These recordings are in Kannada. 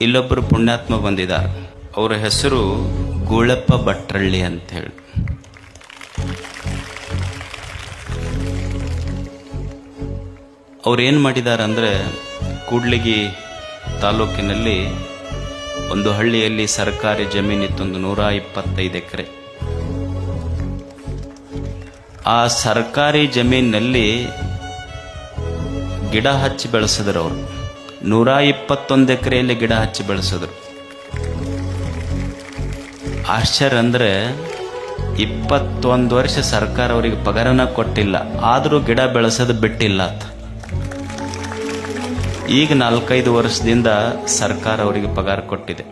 ಇಲ್ಲೊಬ್ಬರು ಪುಣ್ಯಾತ್ಮ ಬಂದಿದ್ದಾರೆ ಅವರ ಹೆಸರು ಗೂಳಪ್ಪ ಭಟ್ರಳ್ಳಿ ಅಂತ ಹೇಳಿ. ಅವ್ರು ಏನು ಮಾಡಿದ್ದಾರೆ ಅಂದರೆ ಕೂಡ್ಲಿಗಿ ತಾಲೂಕಿನಲ್ಲಿ ಒಂದು ಹಳ್ಳಿಯಲ್ಲಿ ಸರ್ಕಾರಿ ಜಮೀನಿತ್ತೊಂದು ನೂರ ಇಪ್ಪತ್ತೈದು ಎಕರೆ. ಆ ಸರ್ಕಾರಿ ಜಮೀನಿನಲ್ಲಿ ಗಿಡ ಹಚ್ಚಿ ಬೆಳೆಸಿದ್ರು ಅವರು ನೂರ ಇಪ್ಪತ್ತೊಂದು ಎಕರೆಯಲ್ಲಿ ಗಿಡ ಹಚ್ಚಿ ಬೆಳೆಸಿದ್ರು. ಆಶ್ಚರ್ಯ ಅಂದರೆ ಇಪ್ಪತ್ತೊಂದು ವರ್ಷ ಸರ್ಕಾರ ಅವರಿಗೆ ಪಗಾರನ ಕೊಟ್ಟಿಲ್ಲ, ಆದರೂ ಗಿಡ ಬೆಳೆಸೋದು ಬಿಟ್ಟಿಲ್ಲ ಈಗ ನಾಲ್ಕೈದು ವರ್ಷದಿಂದ ಸರ್ಕಾರ ಅವರಿಗೆ ಪಗಾರ ಕೊಟ್ಟಿದೆ.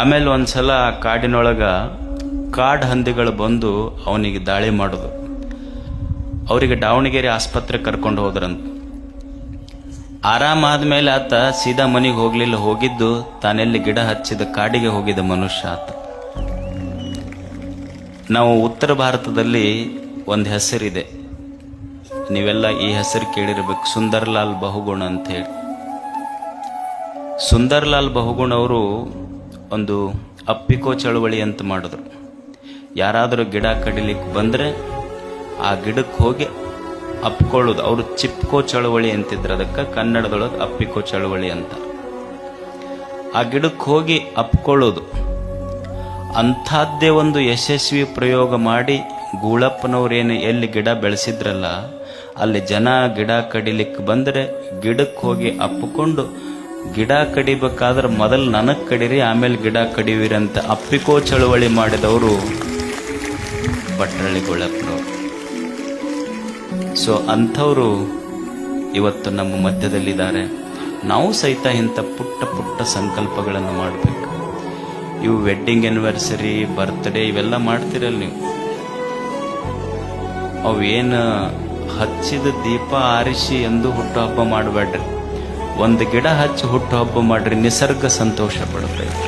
ಆಮೇಲೆ ಒಂದ್ಸಲ ಕಾಡಿನೊಳಗ ಕಾಡು ಹಂದಿಗಳು ಬಂದು ಅವನಿಗೆ ದಾಳಿ ಮಾಡೋದು. ಅವರಿಗೆ ದಾವಣಗೆರೆ ಆಸ್ಪತ್ರೆ ಕರ್ಕೊಂಡು ಹೋದ್ರಂತ. ಆರಾಮಾದ್ಮೇಲೆ ಆತ ಸೀದಾ ಮನೆಗೆ ಹೋಗ್ಲಿಲ್ಲ. ಹೋಗಿದ್ದು ತಾನೆಲ್ಲಿ ಗಿಡ ಹಚ್ಚಿದ ಕಾಡಿಗೆ ಹೋಗಿದ ಮನುಷ್ಯ ಆತ. ನಾವು ಉತ್ತರ ಭಾರತದಲ್ಲಿ ಒಂದು ಹೆಸರಿದೆ. ನೀವೆಲ್ಲ ಈ ಹೆಸರು ಕೇಳಿರ್ಬೇಕು. ಸುಂದರ್ಲಾಲ್ ಬಹುಗುಣ ಅಂತ ಹೇಳಿ. ಸುಂದರ್ಲಾಲ್ ಬಹುಗುಣ ಅವರು ಒಂದು ಅಪ್ಪಿಕೋ ಚಳವಳಿ ಅಂತ ಮಾಡಿದ್ರು. ಯಾರಾದರೂ ಗಿಡ ಕಡಿಲಿಕ್ಕೆ ಬಂದರೆ ಆ ಗಿಡಕ್ಕೆ ಹೋಗಿ ಅಪ್ಕೊಳ್ಳೋದು. ಅವರು ಚಿಪ್ಕೋ ಚಳವಳಿ ಅಂತಿದ್ರು. ಅದಕ್ಕೆ ಕನ್ನಡದೊಳಗೆ ಅಪ್ಪಿಕೋ ಚಳವಳಿ ಅಂತ. ಆ ಗಿಡಕ್ಕೆ ಹೋಗಿ ಅಪ್ಕೊಳ್ಳೋದು. ಅಂಥದ್ದೇ ಒಂದು ಯಶಸ್ವಿ ಪ್ರಯೋಗ ಮಾಡಿ ಗೂಳಪ್ಪನವ್ರೇನು ಎಲ್ಲಿ ಗಿಡ ಬೆಳೆಸಿದ್ರಲ್ಲ, ಅಲ್ಲಿ ಜನ ಗಿಡ ಕಡಿಲಿಕ್ಕೆ ಬಂದರೆ ಗಿಡಕ್ಕೆ ಹೋಗಿ ಅಪ್ಪಿಕೊಂಡು ಗಿಡ ಕಡಿಬೇಕಾದ್ರೆ ಮೊದಲು ನನಗೆ ಕಡಿರಿ, ಆಮೇಲೆ ಗಿಡ ಕಡಿವಿರಿ ಅಂತ ಅಪ್ಪಿಕೋ ಚಳವಳಿ ಮಾಡಿದವರು ಭಟ್ರಳ್ಳಿ ಗುಳಪ್ಪನವರು. ಸೊ ಅಂಥವರು ಇವತ್ತು ನಮ್ಮ ಮಧ್ಯದಲ್ಲಿದ್ದಾರೆ. ನಾವು ಸಹಿತ ಇಂಥ ಪುಟ್ಟ ಪುಟ್ಟ ಸಂಕಲ್ಪಗಳನ್ನು ಮಾಡಬೇಕು. ಇವು ವೆಡ್ಡಿಂಗ್ ಆ್ಯನಿವರ್ಸರಿ ಬರ್ತ್ಡೇ ಇವೆಲ್ಲ ಮಾಡ್ತಿರಲ್ಲ ನೀವು. ಅವೇನು ಹಚ್ಚಿದ ದೀಪ ಆರಿಸಿ ಎಂದು ಹುಟ್ಟುಹಬ್ಬ ಮಾಡಬೇಡ್ರಿ. ಒಂದು ಗಿಡ ಹಚ್ಚಿ ಹುಟ್ಟುಹಬ್ಬ ಮಾಡ್ರಿ, ನಿಸರ್ಗ ಸಂತೋಷ ಪಡಬೇಕು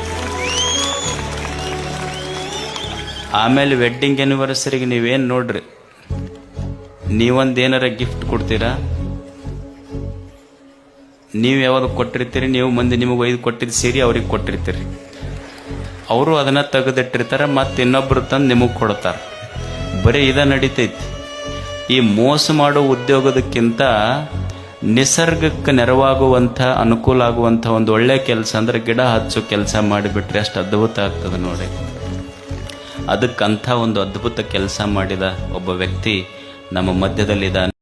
ಆಮೇಲೆ ವೆಡ್ಡಿಂಗ್ ಆ್ಯನಿವರ್ಸರಿಗೆ ನೀವೇನು ನೋಡ್ರಿ? ನೀವೊಂದು ಏನಾರ ಗಿಫ್ಟ್ ಕೊಡ್ತೀರಾ? ನೀವು ಯಾವಾಗ ಕೊಟ್ಟಿರ್ತೀರಿ, ನೀವು ಮಂದಿ ನಿಮಗೆ ಒಯ್ದು ಕೊಟ್ಟಿದ್ದು ಸೇರಿ ಅವ್ರಿಗೆ ಕೊಟ್ಟಿರ್ತೀರಿ. ಅವರು ಅದನ್ನ ತೆಗೆದಿಟ್ಟಿರ್ತಾರೆ, ಮತ್ತು ಇನ್ನೊಬ್ರು ತಂದು ನಿಮಗೆ ಕೊಡ್ತಾರೆ. ಬರೀ ಇದ ನಡೀತೈತಿ. ಈ ಮೋಸ ಮಾಡೋ ಉದ್ಯೋಗದಕ್ಕಿಂತ ನಿಸರ್ಗಕ್ಕೆ ನೆರವಾಗುವಂಥ, ಅನುಕೂಲ ಆಗುವಂಥ ಒಂದು ಒಳ್ಳೆ ಕೆಲಸ ಅಂದ್ರೆ ಗಿಡ ಹಚ್ಚೋ ಕೆಲಸ ಮಾಡಿಬಿಟ್ರೆ ಅಷ್ಟು ಅದ್ಭುತ ಆಗ್ತದೆ ನೋಡಿ. ಅದಕ್ಕಂಥ ಒಂದು ಅದ್ಭುತ ಕೆಲಸ ಮಾಡಿದ ಒಬ್ಬ ವ್ಯಕ್ತಿ ನಮ್ಮ ಮಧ್ಯದಲ್ಲಿದ್ದಾನೆ.